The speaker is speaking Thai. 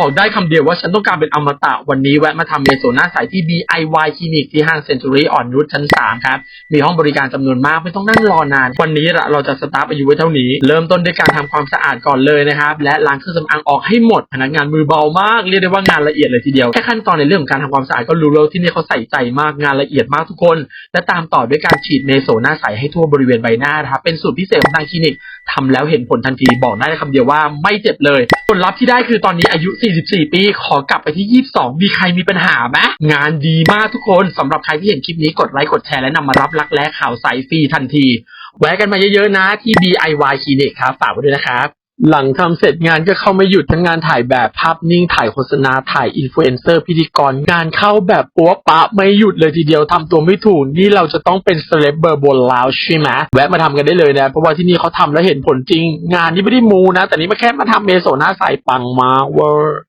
บอกได้คำเดียวว่าฉันต้องการเป็นอมตะวันนี้แวะมาทำเมโซน้าใสที่ DIY คลินิกที่ห้างเซน t ูรี่อ่อนนุชชั้น 3 ครับ มีห้องบริการจำนวนมาก ไม่ต้องนั่งรอนาน วันนี้ละเราจะสตาร์ทอายุไว้เท่านี้ เริ่มต้นด้วยการทำความสะอาดก่อนเลยนะครับ และล้างเครื่องสำอางออกให้หมด พนักงานมือเบามาก เรียกได้ว่างานละเอียดเลยทีเดียว แค่ขั้นตอนในเรื่องของการทำความสะอาดก็รู้แล้วที่นี่เขาใส่ใจมากงานละเอียดมากทุกคน และตามต่อด้วยการฉีดเมโซน้าใสให้ทั่วบริเวณใบหน้านะครับเป็นสูตรพิเศษของทางคลินิก ทำแล้วเห็นผลทันทีบอกได้คำเดียวว่าไม่เจ็บเลยผลลัพธ์ที่ได้คือตอนนี้อายุ 44 ปี ขอกลับไปที่ 22 มีใครมีปัญหาไหมงานดีมากทุกคนสำหรับใครที่เห็นคลิปนี้กดไลค์กดแชร์และนำมารับรักแร้ข่าวใสฟรีทันที แวะกันมาเยอะๆนะที่ DIY คลินิกครับฝากไว้ด้วยนะครับ หลังทำเสร็จงานก็เข้าไม่หยุดทั้งงานถ่ายแบบภาพนิ่งถ่ายโฆษณาถ่ายอินฟลูเอนเซอร์พิธีกรงานเข้าแบบปัวปะไม่หยุดเลยทีเดียวทำตัวไม่ถูกนี่เราจะต้องเป็นเซเลบเบอร์บนลาวใช่ไหมแวะมาทำกันได้เลยนะเพราะว่าที่นี่เขาทำแล้วเห็นผลจริง งานนี้ไม่ได้มูนะ แต่นี่มาแค่มาทำเมโซน่าใส่ปังมากเวอร์